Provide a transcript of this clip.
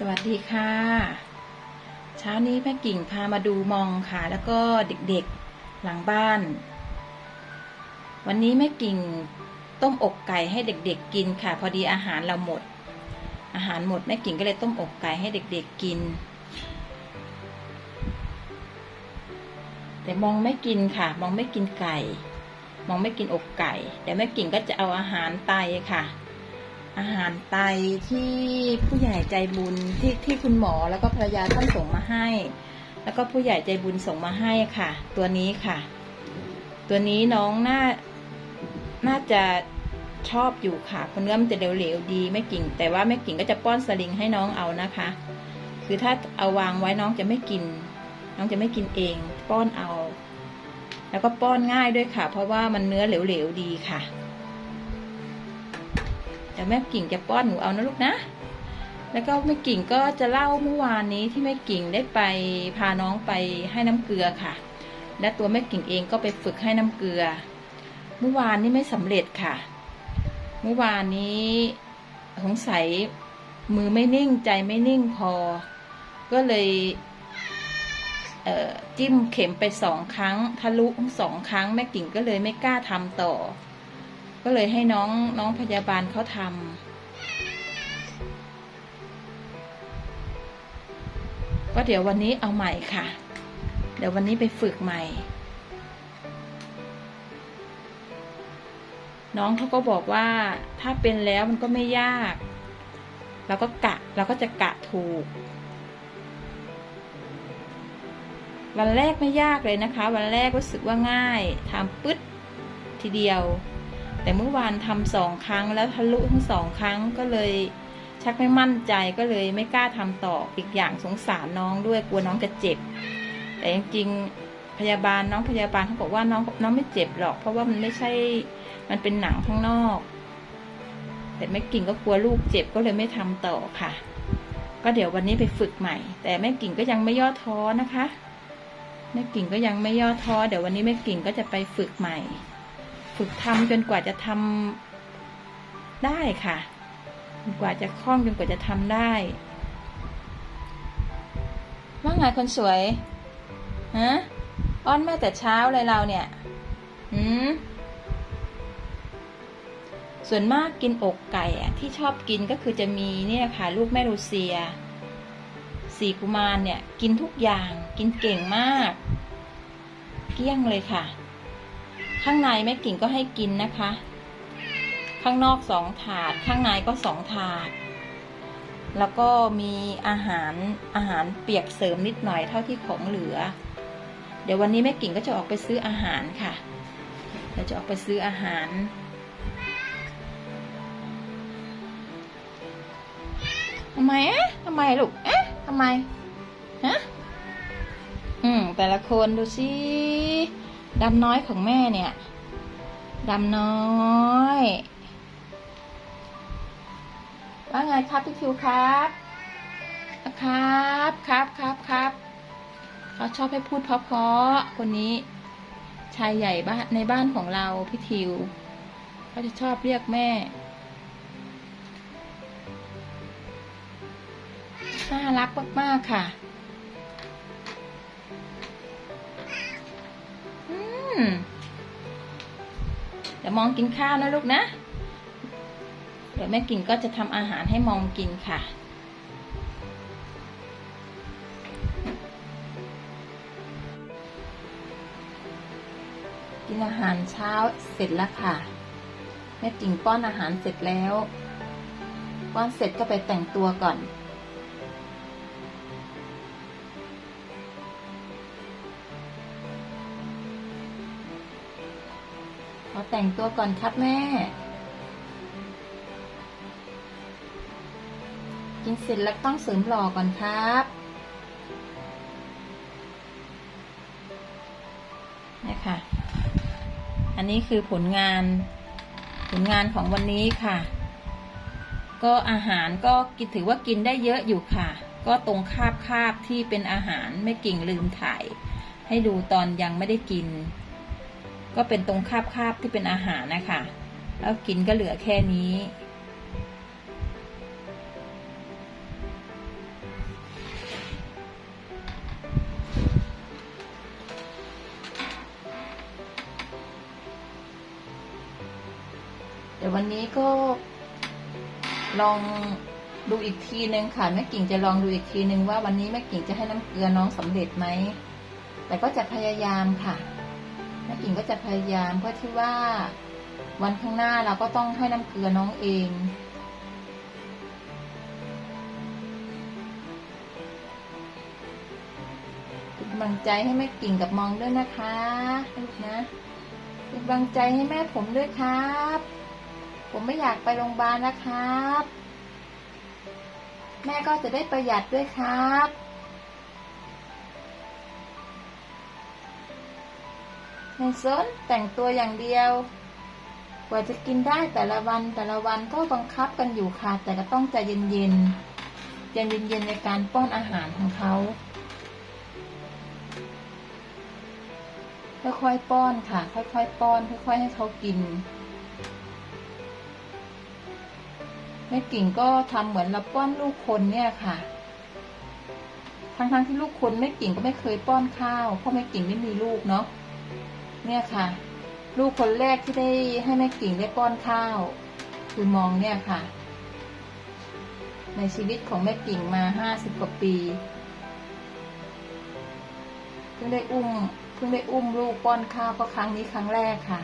สวัสดีค่ะ เช้านี้แม่กิ่งพามาดูมองค่ะ แล้วก็เด็กๆหลังบ้าน วันนี้แม่กิ่งต้มอกไก่ให้เด็กๆกินค่ะ พอดีอาหารเราหมด อาหารหมดแม่กิ่งก็เลยต้มอกไก่ให้เด็กๆกิน แต่มองไม่กินค่ะ มองไม่กินไก่ มองไม่กินอกไก่ แต่แม่กิ่งก็จะเอาอาหารไตค่ะ อาหารไตที่ผู้ใหญ่ใจบุญที่ที่คุณหมอแล้วก็ภรรยาท่านส่งมาให้ แล้วก็ผู้ใหญ่ใจบุญส่งมาให้ค่ะ ตัวนี้ค่ะ ตัวนี้น้องน่าน่าจะชอบอยู่ค่ะเพราะเนื้อมันจะเหลวๆดีไม่กิ่ง แต่ว่าแม่กิ่งก็จะป้อนสลิงให้น้องเอานะคะ คือถ้าเอาวางไว้น้องจะไม่กิน น้องจะไม่กินเอง ป้อนเอา แล้วก็ป้อนง่ายด้วยค่ะ เพราะว่ามันเนื้อเหลวๆดีค่ะ ดี๋ยวแม่กิ่งจะป้อนหนูเอานะลูกนะ แล้วก็แม่กิ่งก็จะเล่าเมื่อวานนี้ที่แม่กิ่งได้ไปพาน้องไปให้น้ำเกลือค่ะ และตัวแม่กิ่งเองก็ไปฝึกให้น้ำเกลือ เมื่อวานนี้ไม่สำเร็จค่ะ เมื่อวานนี้สงสัยมือไม่นิ่งใจไม่นิ่งพอ ก็เลยเจิ้มเข็มไปสองครั้ง ทะลุสองครั้งแม่กิ่งก็เลยไม่กล้าทำต่อ ก็เลยให้น้องน้องพยาบาลเขาทำก็เดี๋ยววันนี้เอาใหม่ค่ะ เดี๋ยววันนี้ไปฝึกใหม่ น้องเขาก็บอกว่าถ้าเป็นแล้วมันก็ไม่ยาก เราก็กะเราก็จะกะถูก วันแรกไม่ยากเลยนะคะ วันแรกรู้สึกว่าง่ายทำปึ๊ดทีเดียว แต่เมื่อวานทำสองครั้งแล้วทะลุทั้งสองครั้งก็เลย ชักไม่มั่นใจก็เลยไม่กล้าทำต่ออีกอย่างสงสารน้องด้วยกลัวน้องจะเจ็บ แต่จริงๆพยาบาลน้องพยาบาลเขาบอกว่าน้องน้องไม่เจ็บหรอก เพราะว่ามันไม่ใช่มันเป็นหนังข้างนอก แต่แม่กิ่งก็กลัวลูกเจ็บก็เลยไม่ทำต่อค่ะ ก็เดี๋ยววันนี้ไปฝึกใหม่ แต่แม่กิ่งก็ยังไม่ย่อท้อนะคะแม่กิ่งก็ยังไม่ย่อท้อเดี๋ยววันนี้แม่กิ่งก็จะไปฝึกใหม่ ฝึกทำจนกว่าจะทำได้ค่ะ จนกว่าจะคล่องจนกว่าจะทำได้ว่าไงคนสวยฮะอ้อนแม่แต่เช้าเลยเราเนี่ยหืมส่วนมากกินอกไก่อะที่ชอบกินก็คือจะมีเนี่ยค่ะลูกแม่ลูเซีย สีกุมารเนี่ย กินทุกอย่าง กินเก่งมาก เกี้ยงเลยค่ะ ข้างในแม่กิ่งก็ให้กินนะคะ ข้างนอกสองถาด ข้างในก็สองถาด แล้วก็มีอาหารอาหารเปียกเสริมนิดหน่อยเท่าที่ของเหลือ เดี๋ยววันนี้แม่กิ่งก็จะออกไปซื้ออาหารค่ะเดี๋ยวจะออกไปซื้ออาหารทำไมอะทำไมลูกเอ๊ะทำไมฮะอืมแต่ละคนดูสิ ดำน้อยของแม่เนี่ยดำน้อย ว่าไงครับพี่คิวครับครับครับครับครับเขาชอบให้พูดเพราะๆคนนี้ ชายใหญ่บ้านในบ้านของเราพี่ทิวเขาจะชอบเรียกแม่น่ารักมากๆค่ะ เดี๋ยวมองกินข้าวนะลูกนะ เดี๋ยวแม่กิ่งก็จะทำอาหารให้มองกินค่ะกินอาหารเช้าเสร็จแล้วค่ะ แม่กิ่งป้อนอาหารเสร็จแล้ว ป้อนเสร็จก็ไปแต่งตัวก่อน อแต่งตัวก่อนครับแม่ กินเสร็จแล้วต้องเสริมหล่อก่อนครับเนี่ยค่ะ อันนี้คือผลงาน ผลงานของวันนี้ค่ะ ก็อาหารก็กินถือว่ากินได้เยอะอยู่ค่ะ ก็ตรงคาบคาบที่เป็นอาหารไม่กิ่งลืมถ่าย ให้ดูตอนยังไม่ได้กิน ก็เป็นตรงคาบคาบที่เป็นอาหารนะคะ แล้วกินก็เหลือแค่นี้ เดี๋ยววันนี้ก็ลองดูอีกทีนึงค่ะแม่กิ่งจะลองดูอีกทีนึงว่าวันนี้แม่กิ่งจะให้น้ำเกลือน้องสำเร็จไหม แต่ก็จะพยายามค่ะ แม่กิ่งก็จะพยายามเพราะที่ว่าวันข้างหน้าเราก็ต้องให้น้ำเกลือน้องเองเป็นกำลังใจให้แม่กิ่งกับมองด้วยนะคะลูกนะเป็นกำลังใจให้แม่ผมด้วยครับ ผมไม่อยากไปโรงพยาบาลนะครับ แม่ก็จะได้ประหยัดด้วยครับ ในซนแต่งตัวอย่างเดียว กว่าจะกินได้แต่ละวันแต่ละวันก็บังคับกันอยู่ค่ะ แต่ก็ต้องใจเย็นๆใจเย็นๆในการป้อนอาหารของเขาค่อยๆป้อนค่ะ ค่อยๆป้อน ค่อย ๆ ให้เขากินแม่กิ่งก็ทำเหมือนเราป้อนลูกคนเนี่ยค่ะ ทั้งๆที่ลูกคนแม่กิ่งก็ไม่เคยป้อนข้าว เพราะแม่กิ่งไม่มีลูกเนาะ เนี่ยค่ะ ลูกคนแรกที่ได้ให้แม่กิ่งได้ป้อนข้าว คือมองเนี่ยค่ะ ในชีวิตของแม่กิ่งมาห้าสิบกว่าปีเพิ่งได้อุ้มเพิ่งได้อุ้มลูกป้อนข้าวก็ครั้งนี้ครั้งแรกค่ะ